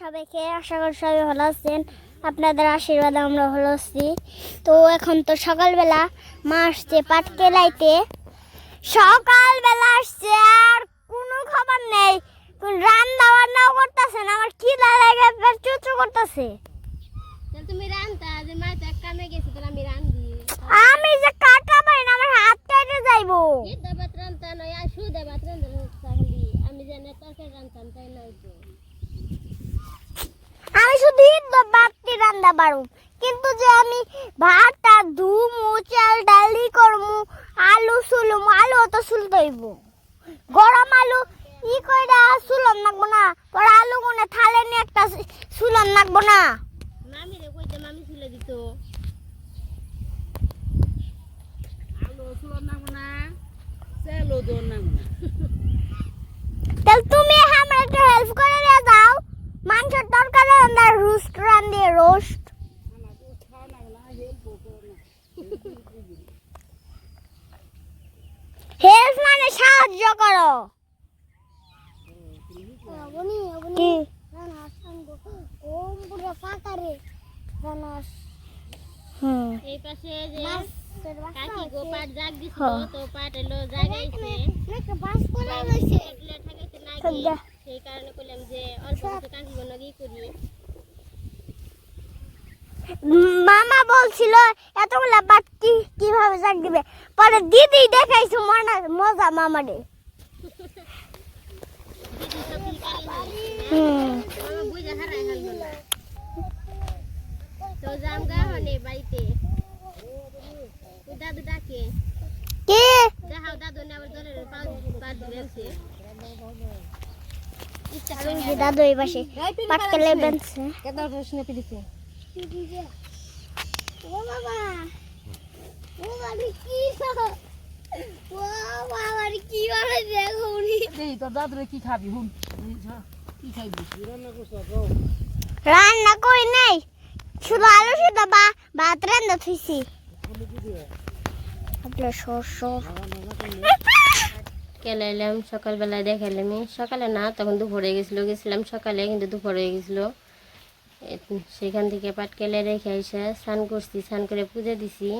সবাইকে আশা করি সবাই ভালো আছেন। আপনাদের আশীর্বাদে আমরা ভালো আছি। তো এখন তো সকালবেলা মা আসছে পাট কেলাইতে। সকালবেলা আসছে আর কোনো খবর নেই। রান্না বান্নাও করতেছে না আমার কি লাগে চুচু করতেছে। তুমি রান্তা যে মা তো কামে গেছে তাহলে আমি রান্ধি আমি যে কাটা পাই না আমার হাত কেটে যাইবো। দাবাত রান্তা নয় আর সু দাবাত রান্ধা তাহলে আমি জানি তরকারি রান্তাম তাই নয় তো আমি শুধু রান্না কিন্তু যে আমি ভাতটা ধুমু চাল ডালি করমু আলু সুলুম আলু তো সুলতইব। গরম আলু ই কইরা সুলন নাকবো না। পরে আলু গুনে থালে নিয়ে একটা সুলন নাকবো না। মামি রে কইতে মামি ছিল দিত। আলু সুলো নামো না সেলো দোর নামো না। তাহলে তুমি আমার একটু হেল্প করে দিয়ে যাও। মাংসের তরকারি রান্না রোস্ট রান্ধে রোস্ট আমার তো খাওয়া নামো না হেল্প করো না হেল্প মানে সাহায্য করো। এই পাশে যে কাকি গো জাগ দিছিল হ্যাঁ। তো পাট এলো জাগাইছে। সেই কারণে কইলাম যে অল্প কিছু কাকি গো নগি করি মামা বলছিল এতগুলা বাটি কীভাবে জাগ দিবে? পরে দিদি দেখাইছে মজা মজা মামারে। মামা ওই দাদু কি এই পাশে পাটকেলে বেনছে কেদার প্রশ্ন পিডিছে ও বাবা ও বাবা কি ও বাবা কি করে দেখো উনি এই তোর দাদুরে কি খাবি হুন কি খাইবি? রান্না করি নাই। শুধু আলু শুধু বা ভাত রান্না থুইছি। আপনার শস্য কেলাইলাম সকালবেলা দেখালাম সকালে না তখন দুপুরে গেছিল গেছিলাম সকালে কিন্তু দুপুরে হয়ে গেছিল। সেখান থেকে পাট কেলে রেখে এসে স্নান করছি, স্নান করে পুজো দিছি।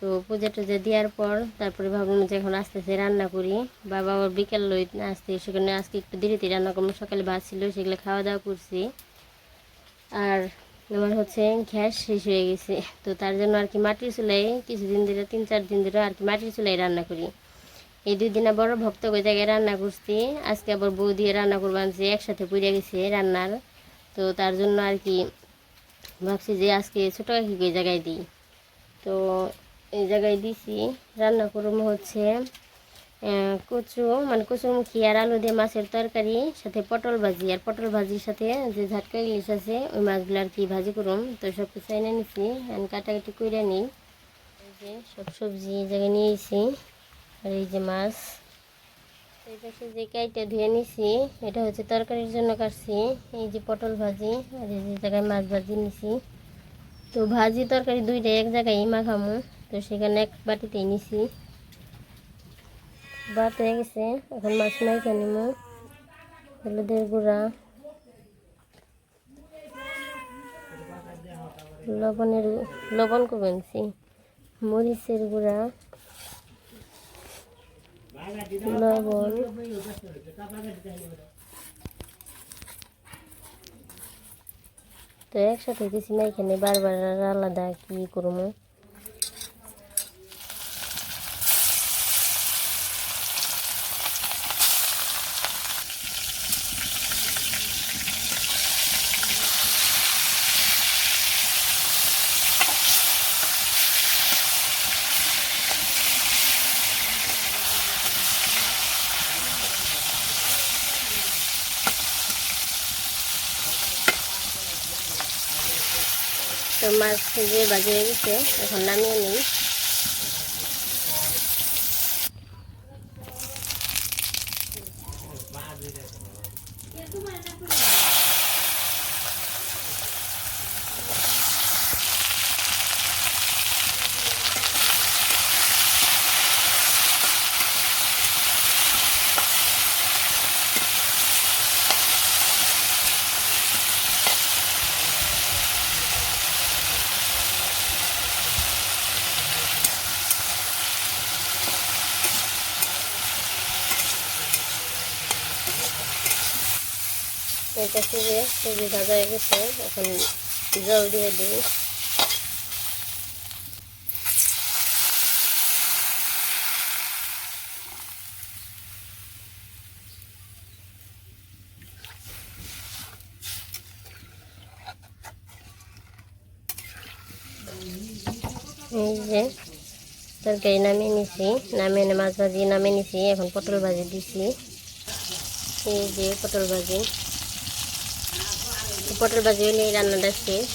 তো পুজো টুজো দেওয়ার পর তারপরে ভাবলাম যে এখন আস্তে আস্তে রান্না করি। বাবা ওর বিকেল লই আসতে সেখানে আজকে একটু দেরিতে রান্না করব সকালে ভাত ছিল, সেগুলো খাওয়া দাওয়া করছি। আর আমার হচ্ছে গ্যাস শেষ হয়ে গেছে, তো তার জন্য আর কি মাটির চুলাই কিছুদিন ধরে, তিন চার দিন ধরে আর কি মাটির চুলাই রান্না করি। এই দুই দিন বড় ভক্ত ওই জায়গায় রান্না করছি, আজকে আবার বউ দিয়ে রান্না করব যে একসাথে পুড়ে গেছে রান্নার। তো তার জন্য আর কি ভাবছি যে আজকে ছোটো কাকি ওই জায়গায় দিই। তো এই জায়গায় দিছি, রান্না করব হচ্ছে কচু মানে কচুরমুখী আর আলু দিয়ে মাছের তরকারি, সাথে পটল ভাজি। আর পটল ভাজির সাথে যে ঝাটকা ইলিশ আছে, ওই মাছগুলো আর কি ভাজি করুম। তো সব কিছু এনে নিছি আমি কাটাকাটি করে নিই। যে সব সবজি এই জায়গায় নিয়েছি আর এই যে মাছ এই পাশে যে কাইটা ধুয়ে নিছি, এটা হচ্ছে তরকারির জন্য কাটছি। এই যে পটল ভাজি, আর এই যে জায়গায় মাছ ভাজি নিছি। তো ভাজি তরকারি দুইটাই এক জায়গায় মাখামু, তো সেখানে এক বাটিতেই নিছি। ভাত হয়ে গেছে, এখন মাছ মাইখে নিমু। হলুদের গুঁড়া। লবণের, লবণ কমেছি মরিচের গুঁড়া। লবণ তো একসাথে দিছি না এখানে বারবার আলাদা কি করব? মাছ যে বাজে গেছে এখন নামিয়ে নিই। এটা ভাজা হয়ে গেছে। এখন জল দিয়ে দিই যে তরকারি নামিয়ে নিছি, নামিয়ে মাছ ভাজি নামিয়ে নিছি, এখন পটল ভাজি দিছি। এই যে পটল ভাজি। পটল ভাজি হলে এই রান্নাটা শেষ।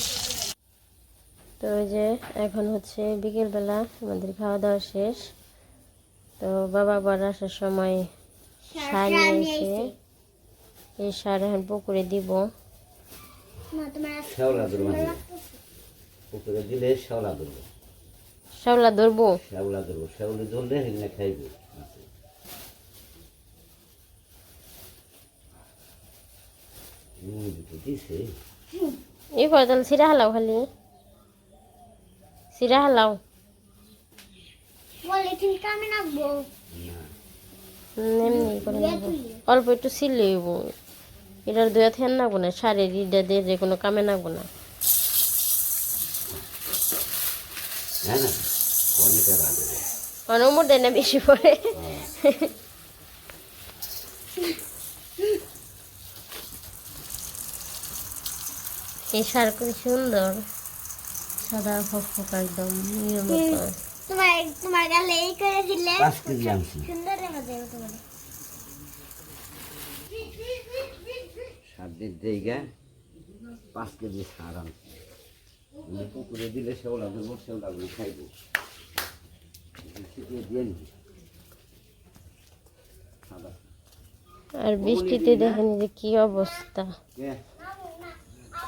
তো ওই যে এখন হচ্ছে বিকেলবেলা আমাদের খাওয়া দাওয়া শেষ। তো বাবা বড় আসার সময় সার নিয়েছে এই সার এখন পুকুরে দিব। মা শ্যাওলা ধরবো পুকুরে দিলে শ্যাওলা ধরবো শাওলা ধরবো? শ্যাওলা ধরবো। শ্যাওলি ধরলে হেলে খাইবো। এই করে তাহলে সিরা হালাও খালি। সিরা হালাও। অল্প একটু সিলে হইব এটার দুয়া থেন নাগবো না শাড়ির ইটা দিয়ে যে কোনো কামে নাগবো না। হ্যাঁ না কনিটা রাখবে অনুমোর দেয় না বেশি পরে এই শাড় খুব সুন্দর। সাদা ফকফক একদম তোমার তোমার গালে এই করে দিলে পাঁচ কেজি আনছি। সুন্দর দেখা যাবে তোমার। সার দিন জায়গা পাঁচ কেজি সার আনছি। পুকুরে দিলে খাইবো। দিয়ে আর বৃষ্টিতে দেখেন যে কি অবস্থা। কে?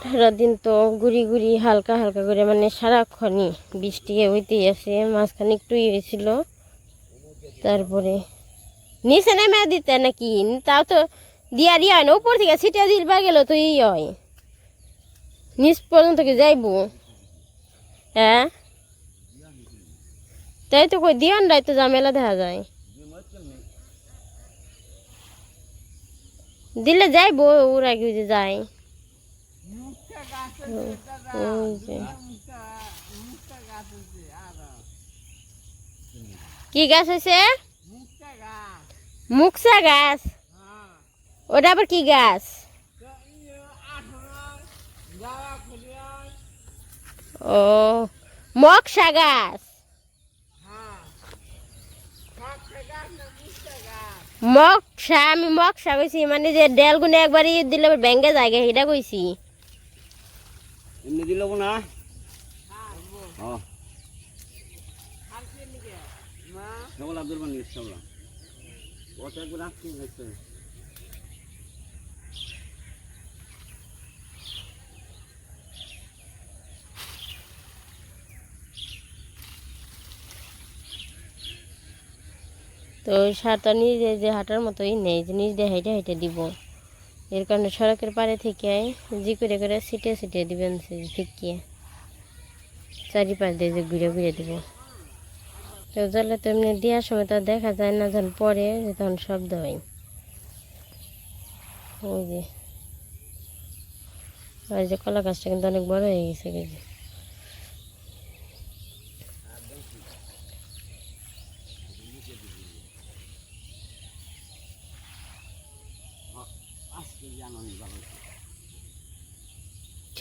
সারাদিন তো গুড়ি গুড়ি হালকা হালকা করে মানে সারাক্ষণই বৃষ্টি হইতেই আছে, মাঝখানে একটু হয়েছিল। তারপরে নিচে নেমে দিতে নাকি? তাও তো দিয়া দিয়া হয় না, উপর থেকে ছিটা দিলবা গেল তো ই হয়। নিচ পর্যন্ত কি যাইব? হ্যাঁ? তাই তো কই দিয়ান রায় তো ঝামেলা দেখা যায়। দিলে যাইবো, ওর যে যায়। কি গাছ হয়েছে? মুকসা গাছ। ওটা আবার কি গাছ? ও, মকসা গাছ। মকসা, আমি মকসা কইছি মানে যে ডেল গুনে একবার দিলে ব্যাঙ্গে জায়গা সেটা কইছি। এমনি দিল না? একবার হয়েছে তো সারটা নিজে যে হাঁটার মতোই নেই নিজ দিয়ে হেঁটে হেঁটে দিব। এর কারণে সড়কের পাড়ে থেকে জি করে করে সিটে ছিটিয়ে দিবেন ফিকিয়ে চারিপাশ দিয়ে যে ঘুরে ঘুরে দেবো। তো জলে তো এমনি দেওয়ার সময় তো দেখা যায় না, যখন পরে তখন শব্দ হয়। ওই যে আর যে কলা গাছটা কিন্তু অনেক বড় হয়ে গেছে কিন্তু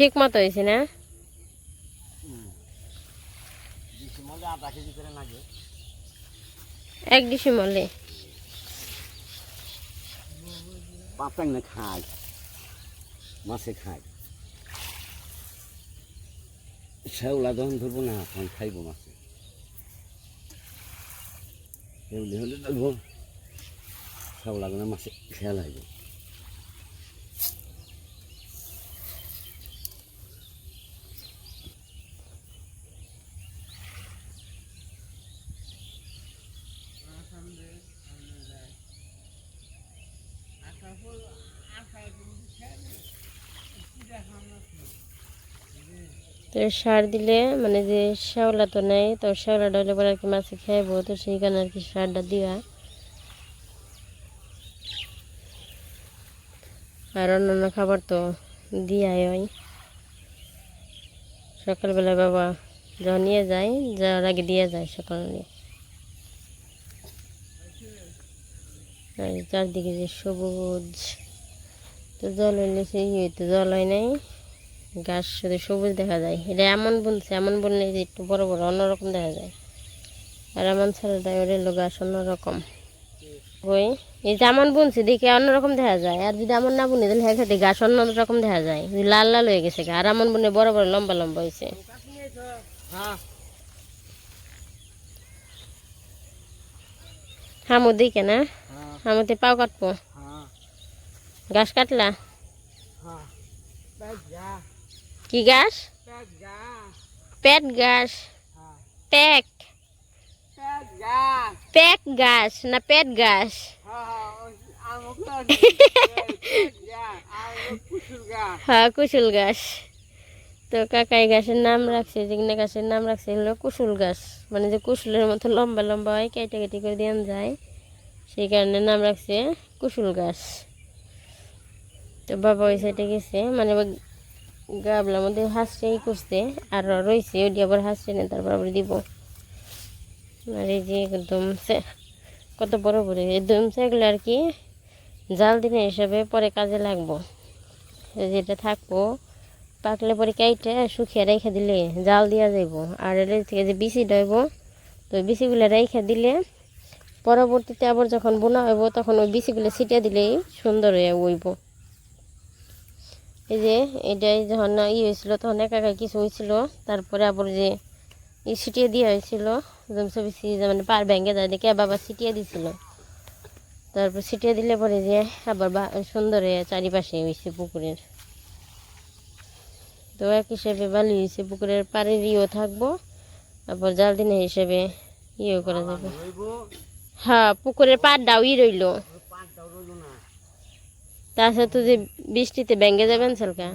ঠিক মতো হয়েছে না? এক ডিসেম্বরে পাতাং না খায়। মাছে খায়। শ্যাওলা যখন ধরবো না তখন খাইবো মাছে। এগুলি হলে ধরবো। শ্যাওলা মাছে খেয়াল হইব। তো সার দিলে মানে যে শ্যাওলা তো নেই, তো শ্যাওলাটা হলে পরে আর কি মাছে খাইবো, তো সেই কারণে আর কি সারটা দেওয়া আর অন্যান্য খাবার তো দিয়াই হয় সকালবেলা বাবা যখন নিয়ে যায়, যাওয়ার আগে দিয়ে যায় সকালে আর চারদিকে যে সবুজ, তো জল হইলে সেই হইতো জল হয় নাই। গাছ শুধু সবুজ দেখা যায়। এটা এমন বুনছে এমন বুনলে যে একটু বড় বড়, অন্যরকম দেখা যায়। আর এমন ছেলেটা ওর এলো গাছ অন্যরকম। ওই, এই যেমন বুনছি দেখে অন্যরকম দেখা যায়। আর যদি এমন না বুনি, তাহলে হ্যাঁ গাছ অন্যরকম দেখা যায়। লাল লাল হয়ে গেছে। আর এমন বুনে বড় বড়, লম্বা লম্বা হয়েছে। হামু দিকে না? হামুতে পাও কাটবো? গাছ কাটলা? কি গাছ? পেট গাছ। পেক। পেক গাছ না পেট গাছ? হ্যাঁ কুশুল গাছ। তো কাকাই গাছের নাম রাখছে যেগুলো গাছের নাম রাখছে হলো কুশুল গাছ। মানে যে কুশুলের মতো লম্বা লম্বা হয়, কেটে কেটে করে দেওয়া যায়। সেই কারণে নাম রাখছে কুশুল গাছ। তো বাবা ওই সাইডে গেছে মানে গাবলার মধ্যে হাঁসটাই করছে আর রয়েছে, ওই দিয়ে আবার হাঁসছে না তারপর আবার দিব। আর এই যে একদম কত বড় বড়, একদম সেগুলো আর কি জাল দিনে হিসাবে পরে কাজে লাগবো। যেটা থাকব, পাকলে পরে কেটে শুকিয়ে রেখে দিলে জাল দেওয়া যাইব। আর এর থেকে যে বিচি ডইব, তো বিচিগুলো রেখে দিলে পরবর্তীতে আবার যখন বোনা হইব, তখন ওই বিচিগুলো ছিটিয়ে দিলেই সুন্দর হয়ে উইব। এই যে এটাই যখন ই হয়েছিল তখন একা একা কিছু হয়েছিল। তারপরে আবার যে ই ছিটিয়ে দেওয়া হয়েছিল জমসা বেশি মানে পার ভেঙে যায় দেখে বাবা ছিটিয়ে দিছিল। তারপর ছিটিয়ে দিলে পরে যে আবার বা- সুন্দর হয়ে চারিপাশে হয়েছে পুকুরের। তো এক হিসেবে ভালো হয়েছে পুকুরের পাড়ের ইয়েও থাকব তারপর জাল দিনে হিসেবে ইয়েও করা যাবে। হ্যাঁ পুকুরের পাড়টাও ই রইল। তো যে বৃষ্টিতে ভেঙে যাবেন সেলকা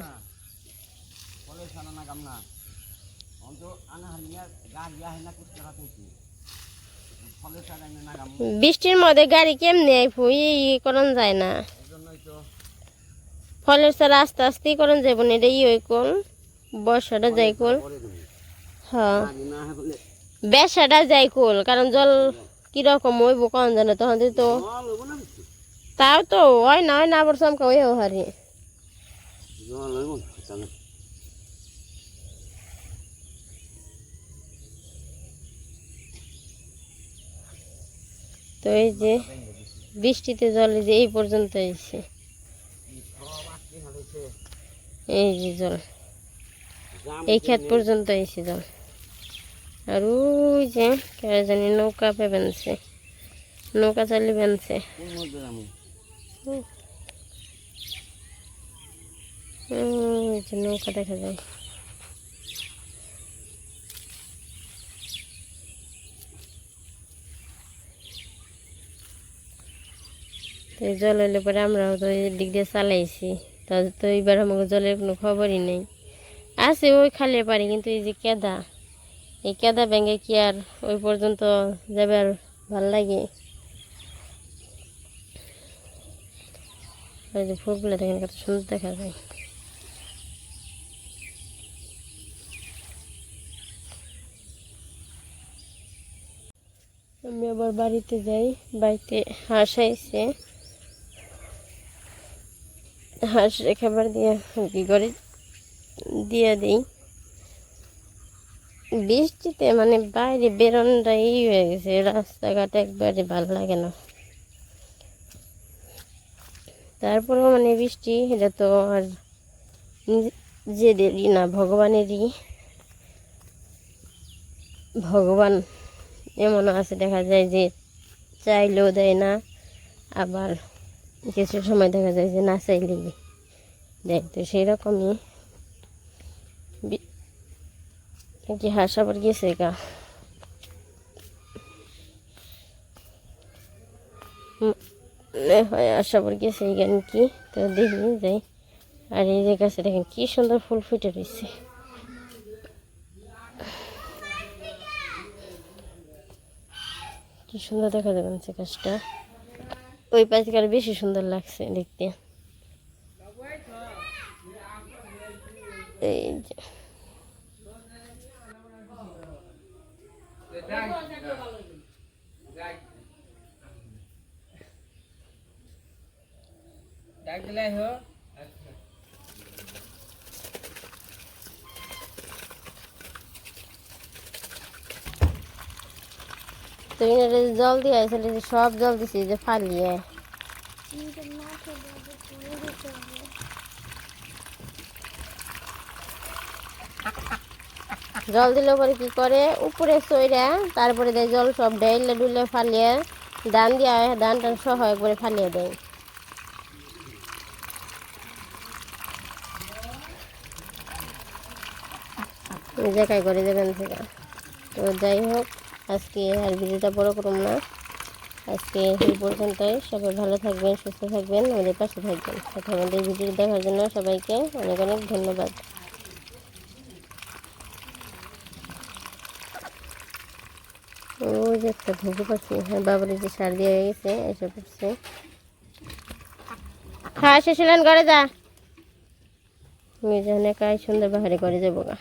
বৃষ্টির মধ্যে গাড়ি কেমনে ফুই ই করন যায় না। ফলের সারা আস্তে আস্তেই করন যাব না এটা ই ওই কোন বর্ষাটা যাই কোল। হ্যাঁ। বেসাটা যাই কোল কারণ জল কীরকম হইব কন জানে? তখন তো। তাও তো হয় না হয় না আবার চমকা ওই হারি তো এই যে বৃষ্টিতে জল যে এই পর্যন্ত এসে এই যে জল। এই খেত পর্যন্ত এসে জল। আর ওই যে কে জানি নৌকা পে নৌকা চালি বেনছে নৌকা দেখা যায়। তো জল এলে পরে আমরাও তো দিক দিয়ে চালাইছি। তো এবার আমাকে জলের কোনো খবরই নেই। আছে ওই খালে পারি কিন্তু এই যে কেদা, এই কেদা ব্যাঙ্গে কি আর ওই পর্যন্ত যাবে আর ভালো লাগে? ওই যে ফুলগুলো দেখেন, কত সুন্দর দেখা যায়। আমি আবার বাড়িতে যাই, বাড়িতে হাঁস আইছে। হাঁস খাবার দিয়ে কি করে? দিয়ে দিই। বৃষ্টিতে মানে বাইরে বেরোনটাই হয়ে গেছে, রাস্তাঘাট একবারে ভালো লাগে না। তারপরেও মানে বৃষ্টি, এটা তো আর নিজেদেরই না, ভগবানেরই। ভগবান এমন আছে, দেখা যায় যে চাইলেও দেয় না, আবার কিছু সময় দেখা যায় যে না চাইলেই দেয়। তো সেই রকমই বি- কি হাঁস আবার গেছে গা? মনে হয় আশা আবার গেছে কেন কি? তো দেখি, যাই। আর এই যে গাছে দেখেন কি সুন্দর ফুল ফুটে রয়েছে। কি সুন্দর দেখা যাবে সে গাছটা। ওই পাশে বেশি সুন্দর লাগছে দেখতে। এই যে। জল দিয়ে আসলে সব জল দিছি, যে ফালিয়ে। জল দিলে পরে কি করে? উপরে সইরা তারপরে দেয় জল সব ডাইলে ডুলে ফালিয়ে, ধান দিয়া, ধান টান সহ একবারে ফালিয়ে দেয়। জায়গায় করে দেবেন থেকে তো যাই হোক, আজকে আর ভিডিওটা বড় করুন না। আজকে এই পর্যন্তই। সবাই ভালো থাকবেন, সুস্থ থাকবেন, আমাদের পাশে থাকবেন। সাথে আমাদের ভিডিও দেখার জন্য সবাইকে অনেক অনেক ধন্যবাদ। ওই যে একটা ঘুঘু পাখি। হ্যাঁ বাবার যে সার দিয়ে গেছে, এসে পড়ছে। খাওয়া শেষ ঘরে যা। মেয়ে যখন একাই সুন্দর বাহারে করে যাব গা